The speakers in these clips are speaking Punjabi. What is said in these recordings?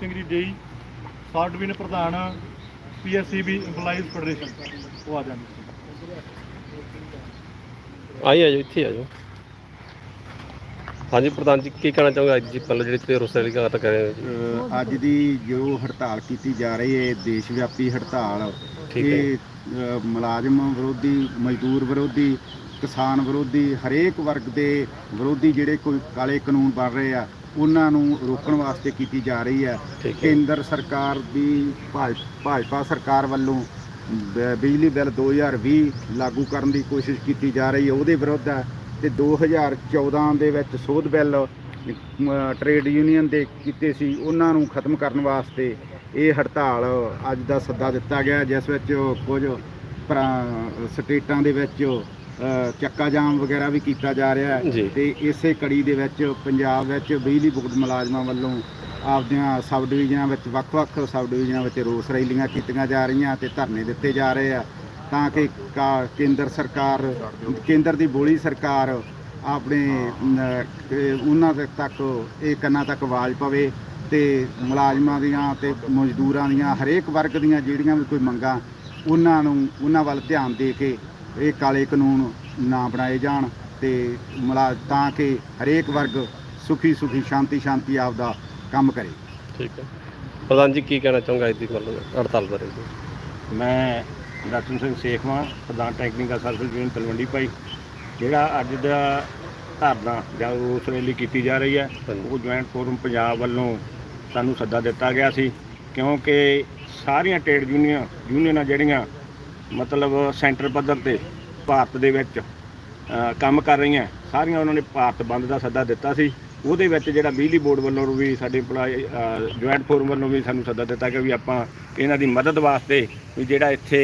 ਸਿੰਘ ਜੀ ਜੇਈ ਸਾਬ ਡਿਵੀਜ਼ਨ ਪ੍ਰਧਾਨ ਪੀਐਸਸੀਬੀ EMPLOYEES ਫੈਡਰੇਸ਼ਨ ਉਹ ਆ ਜਾਣਗੇ ਆਈ ਆ ਜਾਓ ਇੱਥੇ ਆ ਜਾਓ ਹਾਂਜੀ ਪ੍ਰਧਾਨ ਜੀ ਕੀ ਕਹਿਣਾ ਚਾਹੋਗੇ ਅੱਜ ਜੀ ਪਲ ਜਿਹੜੀ ਤੇ ਰੋਸ ਰੈਲੀ ਕਰ ਰਹੇ ਹੋ? ਅੱਜ ਦੀ ਜੋ ਹੜਤਾਲ ਕੀਤੀ ਜਾ ਰਹੀ ਹੈ ਦੇਸ਼ ਵਿਆਪੀ ਹੜਤਾਲ ਠੀਕ ਹੈ। ਇਹ ਮੁਲਾਜ਼ਮ ਵਿਰੋਧੀ ਮਜ਼ਦੂਰ ਵਿਰੋਧੀ ਕਿਸਾਨ ਵਿਰੋਧੀ ਹਰੇਕ ਵਰਗ ਦੇ ਵਿਰੋਧੀ ਜਿਹੜੇ ਕੋਈ ਕਾਲੇ ਕਾਨੂੰਨ ਬਣ ਰਹੇ ਆ ਉਹਨਾਂ ਨੂੰ ਰੋਕਣ ਵਾਸਤੇ ਕੀਤੀ ਜਾ ਰਹੀ ਹੈ। ਕੇਂਦਰ ਸਰਕਾਰ ਦੀ ਭਾਜ- ਭਾਜਪਾ ਸਰਕਾਰ ਵੱਲੋਂ ਬਿਜਲੀ ਬਿੱਲ 2020 ਲਾਗੂ ਕਰਨ ਦੀ ਕੋਸ਼ਿਸ਼ ਕੀਤੀ ਜਾ ਰਹੀ ਹੈ। ਉਹਦੇ ਵਿਰੁੱਧ ਹੈ ਤੇ 2014 ਦੇ ਵਿੱਚ ਸੋਧ ਬਿੱਲ ਟਰੇਡ ਯੂਨੀਅਨ ਦੇ ਕੀਤੇ ਸੀ ਉਹਨਾਂ ਨੂੰ ਖਤਮ ਕਰਨ ਵਾਸਤੇ ਇਹ ਹੜਤਾਲ ਅੱਜ ਦਾ ਸੱਦਾ ਦਿੱਤਾ ਗਿਆ ਜਿਸ ਵਿੱਚ ਕੁਝ ਸਟੇਟਾਂ ਦੇ ਵਿੱਚ ਚੱਕਾ ਜਾਮ ਵਗੈਰਾ ਵੀ ਕੀਤਾ ਜਾ ਰਿਹਾ ਹੈ ਤੇ ਇਸੇ ਕੜੀ ਦੇ ਵਿੱਚ ਪੰਜਾਬ ਵਿੱਚ ਬਿਜਲੀ ਬੋਰਡ ਮੁਲਾਜ਼ਮਾਂ ਵੱਲੋਂ ਆਪਦੀਆਂ ਸਬ ਡਿਵੀਜ਼ਨਾਂ ਵਿੱਚ ਵੱਖ-ਵੱਖ ਸਬ ਡਿਵੀਜ਼ਨਾਂ ਵਿੱਚ ਰੋਸ ਰੈਲੀਆਂ ਕੀਤੀਆਂ ਜਾ ਰਹੀਆਂ ਤੇ ਧਰਨੇ ਦਿੱਤੇ ਜਾ ਰਹੇ ਆ ਤਾਂ ਕਿ ਕੇਂਦਰ ਸਰਕਾਰ ਕੇਂਦਰ ਦੀ ਬੋਲੀ ਸਰਕਾਰ ਆਪਣੇ ਉਹਨਾਂ ਦੇ ਤੱਕ ਇਹ ਕੰਨਾਂ ਤੱਕ ਆਵਾਜ਼ ਪਵੇ ਤੇ ਮੁਲਾਜ਼ਮਾਂ ਦੀਆਂ ਤੇ ਮਜ਼ਦੂਰਾਂ ਦੀਆਂ ਹਰੇਕ ਵਰਗ ਦੀਆਂ ਜਿਹੜੀਆਂ ਵੀ ਕੋਈ ਮੰਗਾਂ ਉਹਨਾਂ ਨੂੰ ਉਹਨਾਂ ਵੱਲ ਧਿਆਨ ਦੇ ਕੇ ਇਹ ਕਾਲੇ ਕਾਨੂੰਨ ਨਾ ਬਣਾਏ ਜਾਣ ਤੇ ਮੁਲਾ ਤਾਂ ਕਿ ਹਰੇਕ ਵਰਗ ਸੁਖੀ ਸੁਖੀ ਸ਼ਾਂਤੀ ਸ਼ਾਂਤੀ ਆਪਦਾ ਕੰਮ ਕਰੇ। ਠੀਕ ਹੈ। ਪ੍ਰਧਾਨ ਜੀ ਕੀ ਕਹਿਣਾ ਚਾਹੋਗੇ ਅੱਜ ਦੀ ਮਤਲਬ ਹੜਤਾਲ ਬਾਰੇ? ਮੈਂ ਰਤਨ ਸਿੰਘ ਸੇਖਵਾਂ ਪ੍ਰਧਾਨ ਟੈਕਨੀਕਲ ਸਰਵਿਸ ਯੂਨੀਅਨ ਤਲਵੰਡੀ ਭਾਈ। ਜਿਹੜਾ ਅੱਜ ਦਾ ਧਰਨਾ ਜਾਂ ਉਸ ਰੈਲੀ ਕੀਤੀ ਜਾ ਰਹੀ ਹੈ। ਉਹ ਜੁਆਇੰਟ ਫੋਰਮ ਪੰਜਾਬ ਵੱਲੋਂ ਸਾਨੂੰ ਸੱਦਾ ਦਿੱਤਾ ਗਿਆ ਸੀ। ਕਿਉਂਕਿ ਸਾਰੀਆਂ ਟ੍ਰੇਡ ਯੂਨੀਅਨ ਯੂਨੀਅਨਾਂ ਜਿਹੜੀਆਂ ਮਤਲਬ ਸੈਂਟਰ ਪੱਧਰ ਤੇ ਭਾਰਤ ਦੇ ਵਿੱਚ ਕੰਮ ਕਰ ਰਹੀਆਂ। ਸਾਰੀਆਂ ਉਹਨਾਂ ਨੇ ਭਾਰਤ ਬੰਦ ਦਾ ਸੱਦਾ ਦਿੱਤਾ ਸੀ। ਉਹਦੇ ਵਿੱਚ ਜਿਹੜਾ ਬਿਜਲੀ ਬੋਰਡ ਵੱਲੋਂ ਵੀ ਸਾਡੇ EMPLOYE ਜੁਆਇੰਟ ਫੋਰਮ ਵੱਲੋਂ ਵੀ ਸਾਨੂੰ ਸੱਦਾ ਦਿੱਤਾ ਕਿ ਵੀ ਆਪਾਂ ਇਹਨਾਂ ਦੀ ਮਦਦ ਵਾਸਤੇ ਵੀ ਜਿਹੜਾ ਇੱਥੇ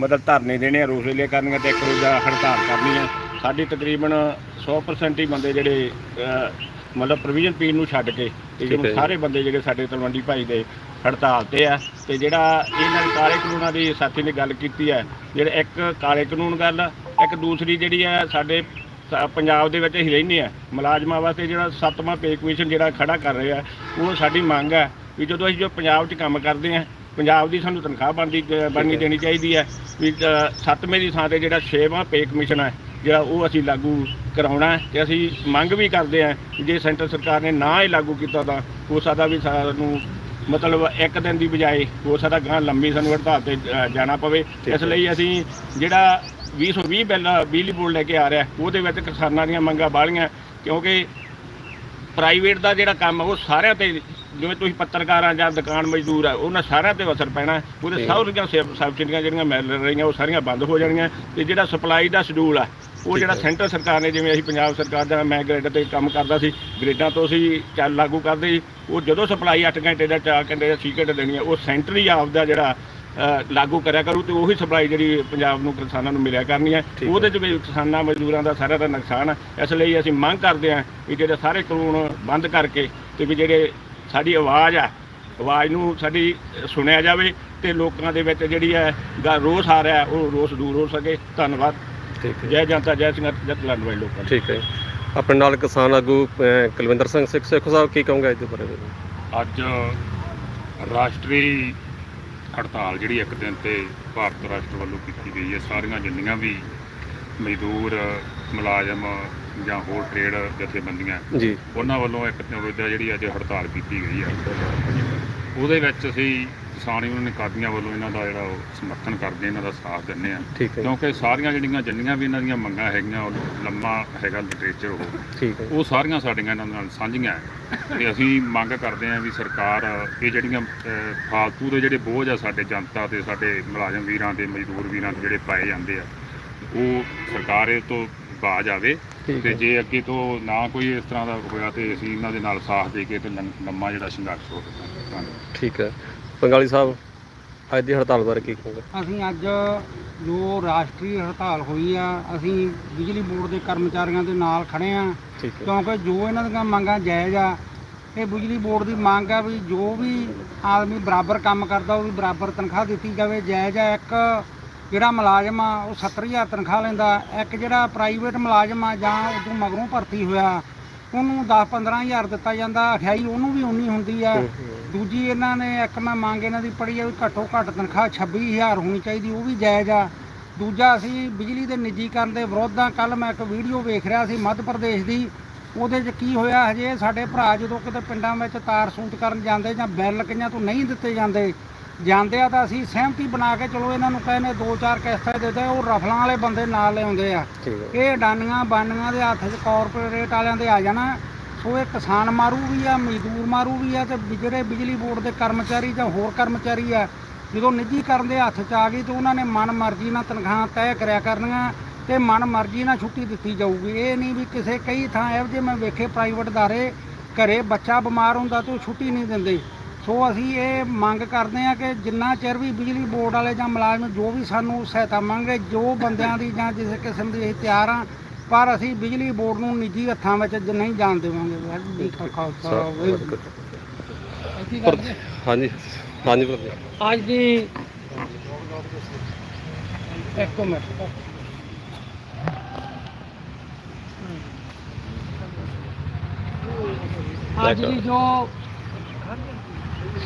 ਮਤਲਬ ਧਰਨੇ ਦੇਣੇ ਆ ਰੋਸ ਰੈਲੀਆਂ ਕਰਨੀਆਂ ਤੇ ਇੱਕ ਰੋਜ਼ਾ ਹੜਤਾਲ ਕਰਨੀ ਆ। ਸਾਡੇ ਤਕਰੀਬਨ 100% ਹੀ ਬੰਦੇ ਜਿਹੜੇ ਮਤਲਬ ਪ੍ਰੋਵੀਜ਼ਨ ਪੀਣ ਨੂੰ ਛੱਡ ਕੇ ਹੈ ਜਿਹੜੇ। ਸਾਰੇ ਬੰਦੇ ਜਿਹੜੇ ਸਾਡੇ ਤਲਵੰਡੀ ਭਾਈ ਦੇ ਹੜਤਾਲ ਤੇ ਆ ਤੇ ਜਿਹੜਾ ਇਹਨਾਂ ਕਾਲੇ ਕਾਨੂੰਨਾਂ ਦੀ ਸਾਥੀ ਨੇ ਗੱਲ ਕੀਤੀ ਹੈ ਜਿਹੜੇ ਇੱਕ ਕਾਲੇ ਕਾਨੂੰਨ ਗੱਲ ਇੱਕ ਦੂਸਰੀ ਜਿਹੜੀ ਹੈ ਸਾਡੇ ਪੰਜਾਬ ਦੇ ਵਿੱਚ ਅਸੀਂ ਰਹਿੰਦੇ ਆ ਮੁਲਾਜ਼ਮਾਂ ਵਾਸਤੇ ਜਿਹੜਾ ਸੱਤਵਾਂ ਪੇ ਕਮਿਸ਼ਨ ਜਿਹੜਾ ਖੜਾ ਕਰ ਰਹੇ ਆ ਉਹ ਸਾਡੀ ਮੰਗ ਹੈ ਵੀ ਜਦੋਂ ਅਸੀਂ ਜੋ ਪੰਜਾਬ 'ਚ ਕੰਮ ਕਰਦੇ ਆ ਪੰਜਾਬ ਦੀ ਸਾਨੂੰ ਤਨਖਾਹ ਬਣਦੀ ਬਣਨੀ ਦੇਣੀ ਚਾਹੀਦੀ ਹੈ ਵੀ ਸੱਤਵੇਂ ਦੀ ਥਾਂ ਤੇ ਜਿਹੜਾ ਛੇਵਾਂ ਪੇ ਕਮਿਸ਼ਨ ਹੈ ਜਿਹੜਾ ਉਹ ਅਸੀਂ ਲਾਗੂ ਕਰਾਉਣਾ ਹੈ ਤੇ ਅਸੀਂ ਮੰਗ ਵੀ ਕਰਦੇ ਆ ਜੇ ਸੈਂਟਰ ਸਰਕਾਰ ਨੇ ਨਾ ਹੀ ਲਾਗੂ ਕੀਤਾ ਤਾਂ ਹੋ ਸਕਦਾ ਵੀ ਸਾਨੂੰ ਮਤਲਬ ਇੱਕ ਦਿਨ ਦੀ ਬਜਾਏ ਹੋ ਸਕਦਾ ਗਾਂ ਲੰਬੀ ਸਾਨੂੰ ਹੜਤਾਲ ਤੇ ਅ, ਜਾਣਾ ਪਵੇ ਇਸ ਹੈ। ਲਈ ਅਸੀਂ ਜਿਹੜਾ 2020 ਬਿੱਲ ਬਿਜਲੀ ਬੋਰਡ ਲੈ ਕੇ ਆ ਰਿਹਾ ਉਹਦੇ ਵਿੱਚ ਕਿਸਾਨਾਂ ਦੀਆਂ ਮੰਗਾਂ ਬਾਹਲੀਆਂ ਕਿਉਂਕਿ ਪ੍ਰਾਈਵੇਟ ਦਾ ਜਿਹੜਾ ਕੰਮ ਆ, ਉਹ ਸਾਰਿਆਂ ਤੇ ਜਿਵੇਂ ਤੁਸੀਂ ਪੱਤਰਕਾਰ ਜਾਂ ਦੁਕਾਨ ਮਜ਼ਦੂਰ ਆ ਉਹਨਾਂ ਸਾਰਿਆਂ ਤੇ ਅਸਰ ਪੈਣਾ ਉਹਦੇ ਠੀਕ। ਸਾਰੀਆਂ ਸਬ- ਸਬਸਿਡੀਆਂ ਜਿਹੜੀਆਂ ਮਿਲ ਰਹੀਆਂ ਉਹ ਸਾਰੀਆਂ ਬੰਦ ਹੋ ਜਾਣੀਆਂ ਤੇ ਜਿਹੜਾ ਸਪਲਾਈ ਦਾ ਸ਼ਡਿਊਲ ਆ ਉਹ ਜਿਹੜਾ ਹੈ। ਸੈਂਟਰ ਸਰਕਾਰ ਨੇ ਜਿਵੇਂ ਅਸੀਂ ਪੰਜਾਬ ਸਰਕਾਰ ਦਾ ਮੈਂ ਗ੍ਰਿਡ ਤੇ ਕੰਮ ਕਰਦਾ ਸੀ ਗ੍ਰਿਡਾਂ ਤੋਂ ਅਸੀਂ ਚੱਲ ਲਾਗੂ ਕਰਦੇ ਸੀ ਉਹ ਜਦੋਂ ਸਪਲਾਈ 8 ਘੰਟੇ ਦਾ 4 ਘੰਟੇ ਦਾ 6 ਘੰਟੇ ਦੇਣੀ ਆ ਉਹ ਸੈਂਟਰ ਹੀ ਆਪਦਾ ਜਿਹੜਾ ਅ, ਲਾਗੂ ਕਰਿਆ ਕਰੂ ਤੇ ਉਹੀ ਸਪਲਾਈ ਜਿਹੜੀ ਪੰਜਾਬ ਨੂੰ ਕਿਸਾਨਾਂ ਨੂੰ ਮਿਲਿਆ ਕਰਨੀ ਹੈ ਹੈ। ਉਹਦੇ 'ਚ ਵੀ ਕਿਸਾਨਾਂ ਮਜ਼ਦੂਰਾਂ ਦਾ ਸਾਰਿਆਂ ਦਾ ਨੁਕਸਾਨ ਹੈ ਇਸ ਲਈ ਅਸੀਂ ਮੰਗ ਕਰਦੇ ਹਾਂ ਵੀ ਜਿਹੜੇ ਸਾਰੇ ਕਾਨੂੰਨ ਬੰਦ ਕਰਕੇ ਤੇ ਵੀ ਜਿਹੜੇ ਸਾਡੀ ਆਵਾਜ਼ ਆ ਆਵਾਜ਼ ਨੂੰ ਸਾਡੀ ਸੁਣਿਆ ਜਾਵੇ ਤੇ ਲੋਕਾਂ ਦੇ ਵਿੱਚ ਜਿਹੜੀ ਹੈ ਰੋਸ ਆ ਰਿਹਾ ਉਹ ਰੋਸ ਦੂਰ ਹੋ ਸਕੇ ਧੰਨਵਾਦ ਠੀਕ ਹੈ। ਜੈ ਜਨਤਾ ਜੈ ਸਿੰਘ ਜੈ ਤਲੰਡਵਾਈ ਲੋਕਾਂ ਦੀ। ਠੀਕ ਹੈ। ਆਪਣੇ ਨਾਲ ਕਿਸਾਨ ਆਗੂ ਅਹ, ਕੁਲਵਿੰਦਰ ਸਿੰਘ ਸਿੱਖ ਸਿੱਖ ਸਾਹਿਬ ਕੀ ਕਹੋਗੇ ਅੱਜ ਦੇ ਬਾਰੇ? ਅੱਜ ਰਾਸ਼ਟਰੀ ਹੜਤਾਲ ਜਿਹੜੀ ਇੱਕ ਦਿਨ ਤੇ ਭਾਰਤ ਰਾਸ਼ਟਰ ਵੱਲੋਂ ਕੀਤੀ ਗਈ ਹੈ। ਸਾਰੀਆਂ ਜਿੰਨੀਆਂ ਵੀ ਮਜ਼ਦੂਰ ਮੁਲਾਜ਼ਮ ਜਾਂ ਹੋਰ ਟ੍ਰੇਡ ਜਥੇਬੰਦੀਆਂ ਜੀ। ਉਹਨਾਂ ਵੱਲੋਂ ਇੱਕ ਦਿਨ ਜਿਹੜੀ ਅੱਜ ਹੜਤਾਲ ਕੀਤੀ ਗਈ ਹੈ। ਉਹਦੇ ਵਿੱਚ ਅਸੀਂ ਕਿਸਾਨ ਯੂਨੀਅਨ ਕਾਦੀਆਂ ਵੱਲੋਂ ਇਹਨਾਂ ਦਾ ਜਿਹੜਾ ਉਹ ਸਮਰਥਨ ਕਰਦੇ ਇਹਨਾਂ ਦਾ ਸਾਥ ਦਿੰਦੇ ਆ। ਠੀਕ ਹੈ ਕਿਉਂਕਿ ਸਾਰੀਆਂ ਜਿਹੜੀਆਂ ਜਿੰਨੀਆਂ ਵੀ ਇਹਨਾਂ ਦੀਆਂ ਮੰਗਾਂ ਹੈਗੀਆਂ ਉਹ ਲੰਮਾ ਹੈਗਾ ਲਿਟਰੇਚਰ ਉਹ। ਠੀਕ ਹੈ ਉਹ ਸਾਰੀਆਂ ਸਾਡੀਆਂ ਇਹਨਾਂ ਨਾਲ ਸਾਂਝੀਆਂ ਹੈ। ਤੇ ਅਸੀਂ ਮੰਗ ਕਰਦੇ ਹਾਂ ਵੀ ਸਰਕਾਰ ਇਹ ਜਿਹੜੀਆਂ ਅਹ, ਫਾਲਤੂ ਦੇ ਜਿਹੜੇ ਬੋਝ ਆ ਸਾਡੇ ਜਨਤਾ ਤੇ ਸਾਡੇ ਮੁਲਾਜ਼ਮ ਵੀਰਾਂ ਤੇ ਮਜ਼ਦੂਰ ਵੀਰਾਂ ਤੇ ਜਿਹੜੇ ਪਾਏ ਜਾਂਦੇ ਆ ਉਹ ਸਰਕਾਰ ਇਹ ਤੋਂ ਬਾਜ ਆਵੇ ਠੀਕ ਤੇ ਹੈ ਜੇ ਅੱਗੇ ਤੋਂ ਨਾ ਕੋਈ ਇਸ ਤਰ੍ਹਾਂ ਦਾ ਹੋਇਆ ਤੇ ਅਸੀਂ ਇਹਨਾਂ ਦੇ ਨਾਲ ਸਾਥ ਦੇ ਕੇ ਤੇ ਲੰ- ਲੰਮਾ ਜਿਹੜਾ ਸੰਘਰਸ਼ ਹੋ ਧੰਨਵਾਦ ਠੀਕ ਹੈ। ਬੰਗਾਲੀ ਸਾਹਿਬ ਅੱਜ ਦੀ ਹੜਤਾਲ ਬਾਰੇ ਕੀ ਕਹੋਗੇ? ਅਸੀਂ ਅੱਜ ਜੋ ਰਾਸ਼ਟਰੀ ਹੜਤਾਲ ਹੋਈ ਆ ਅਸੀਂ ਬਿਜਲੀ ਬੋਰਡ ਦੇ ਕਰਮਚਾਰੀਆਂ ਦੇ ਨਾਲ ਖੜੇ ਆ। ਠੀਕ ਹੈ। ਕਿਉਂਕਿ ਜੋ ਇਹਨਾਂ ਦੀਆਂ ਮੰਗਾਂ ਜਾਇਜ਼ ਆ ਇਹ ਬਿਜਲੀ ਬੋਰਡ ਦੀ ਮੰਗ ਆ ਵੀ ਜੋ ਵੀ ਆਦਮੀ ਬਰਾਬਰ ਕੰਮ ਕਰਦਾ ਉਹ ਵੀ ਬਰਾਬਰ ਤਨਖਾਹ ਦਿੱਤੀ ਜਾਵੇ। ਜਾਇਜ਼ ਆ ਇੱਕ ਜਿਹੜਾ ਮੁਲਾਜ਼ਮ ਆ ਉਹ 70000 ਤਨਖਾਹ ਲੈਂਦਾ। ਇੱਕ ਜਿਹੜਾ ਪ੍ਰਾਈਵੇਟ ਮੁਲਾਜ਼ਮ ਆ ਜਾਂ ਉਦੋਂ ਮਗਰੋਂ ਭਰਤੀ ਹੋਇਆ ਉਹਨੂੰ 10-15000 ਦਿੱਤਾ ਜਾਂਦਾ 28 ਉਹਨੂੰ ਵੀ ਉਨੀ ਹੁੰਦੀ ਆ। ਦੂਜੀ ਇਹਨਾਂ ਨੇ ਇੱਕ ਮੈਂ ਮੰਗ ਇਹਨਾਂ ਦੀ ਪੜੀ ਆ ਵੀ ਘੱਟੋ ਘੱਟ ਤਨਖਾਹ 26000 ਹੋਣੀ ਚਾਹੀਦੀ ਉਹ ਵੀ ਜਾਇਜ਼ ਆ। ਦੂਜਾ ਅਸੀਂ ਬਿਜਲੀ ਦੇ ਨਿੱਜੀਕਰਨ ਦੇ ਵਿਰੋਧ ਆ ਕੱਲ ਮੈਂ ਇੱਕ ਵੀਡੀਓ ਵੇਖ ਰਿਹਾ ਸੀ ਮੱਧ ਪ੍ਰਦੇਸ਼ ਦੀ ਉਹਦੇ 'ਚ ਕੀ ਹੋਇਆ ਹਜੇ ਸਾਡੇ ਭਰਾ ਜਦੋਂ ਕਿਤੇ ਪਿੰਡਾਂ ਵਿੱਚ ਤਾਰ ਸੂਤ ਕਰਨ ਜਾਂਦੇ ਜਾਂ ਬਿੱਲ ਕਈਆਂ ਤੋਂ ਨਹੀਂ ਦਿੱਤੇ ਜਾਂਦੇ ਜਾਂਦੇ ਆ ਤਾਂ ਅਸੀਂ ਸਹਿਮਤੀ ਬਣਾ ਕੇ ਚਲੋ ਇਹਨਾਂ ਨੂੰ ਕਹਿੰਦੇ ਦੋ ਚਾਰ ਕਿਸ਼ਤਾਂ ਦੇ ਦੇ ਉਹ ਰਫਲਾਂ ਵਾਲੇ ਬੰਦੇ ਨਾਲ ਲਿਆਉਂਦੇ ਆ। ਠੀਕ ਇਹ ਡਾਨੀਆਂ ਬਾਨੀਆਂ ਦੇ ਹੱਥ 'ਚ ਕਾਰਪੋਰੇਟ ਵਾਲਿਆਂ ਦੇ ਆ ਜਾਣਾ ਸੋ ਇਹ ਕਿਸਾਨ ਮਾਰੂ ਵੀ ਆ ਮਜ਼ਦੂਰ ਮਾਰੂ ਵੀ ਆ ਤੇ ਜਿਹੜੇ ਬਿਜਲੀ ਬੋਰਡ ਦੇ ਕਰਮਚਾਰੀ ਜਾਂ ਹੋਰ ਕਰਮਚਾਰੀ ਆ ਜਦੋਂ ਨਿੱਜੀਕਰਨ ਦੇ ਹੱਥ 'ਚ ਆ ਗਈ ਤੇ ਉਹਨਾਂ ਨੇ ਮਨ ਮਰਜ਼ੀ ਨਾਲ ਤਨਖਾਹਾਂ ਤੈਅ ਕਰਿਆ ਕਰਨੀਆਂ ਤੇ ਮਨ ਮਰਜ਼ੀ ਨਾਲ ਛੁੱਟੀ ਦਿੱਤੀ ਜਾਊਗੀ। ਇਹ ਨਹੀਂ ਵੀ ਕਿਸੇ ਕਈ ਥਾਂ ਇਹੋ ਜਿਹੇ ਮੈਂ ਵੇਖੇ ਪ੍ਰਾਈਵੇਟ ਦਾਰੇ ਘਰੇ ਬੱਚਾ ਬਿਮਾਰ ਹੁੰਦਾ ਤੇ ਉਹ ਛੁੱਟੀ ਨਹੀਂ ਦਿੰਦੇ। ਸੋ ਅਸੀਂ ਇਹ ਮੰਗ ਕਰਦੇ ਹਾਂ ਕਿ ਜਿੰਨਾ ਚਿਰ ਵੀ ਬਿਜਲੀ ਬੋਰਡ ਵਾਲੇ ਜਾਂ ਮੁਲਾਜ਼ਮ ਜੋ ਵੀ ਸਾਨੂੰ ਸਹਾਇਤਾ ਮੰਗੇ ਜੋ ਬੰਦਿਆਂ ਦੀ ਜਾਂ ਕਿਸੇ ਕਿਸਮ ਦੀ ਅਸੀਂ ਤਿਆਰ ਹਾਂ ਪਰ ਅਸੀਂ ਬਿਜਲੀ ਬੋਰਡ ਨੂੰ ਨਿੱਜੀ ਹੱਥਾਂ ਵਿੱਚ ਜ- ਨਹੀਂ ਜਾਣ ਦੇਵਾਂਗੇ। ਵਾਹਿਗੁਰੂ ਜੀ ਕਾ ਖਾਲਸਾ ਵਾਹਿਗੁਰੂ ਜੀ ਕੀ ਪਰ ਕਰਦੇ? ਹਾਂਜੀ ਹਾਂਜੀ ਭਲਾ ਅੱਜ ਦੀ ਇੱਕ ਮਿੰਟ। ਅੱਜ ਦੀ ਜੋ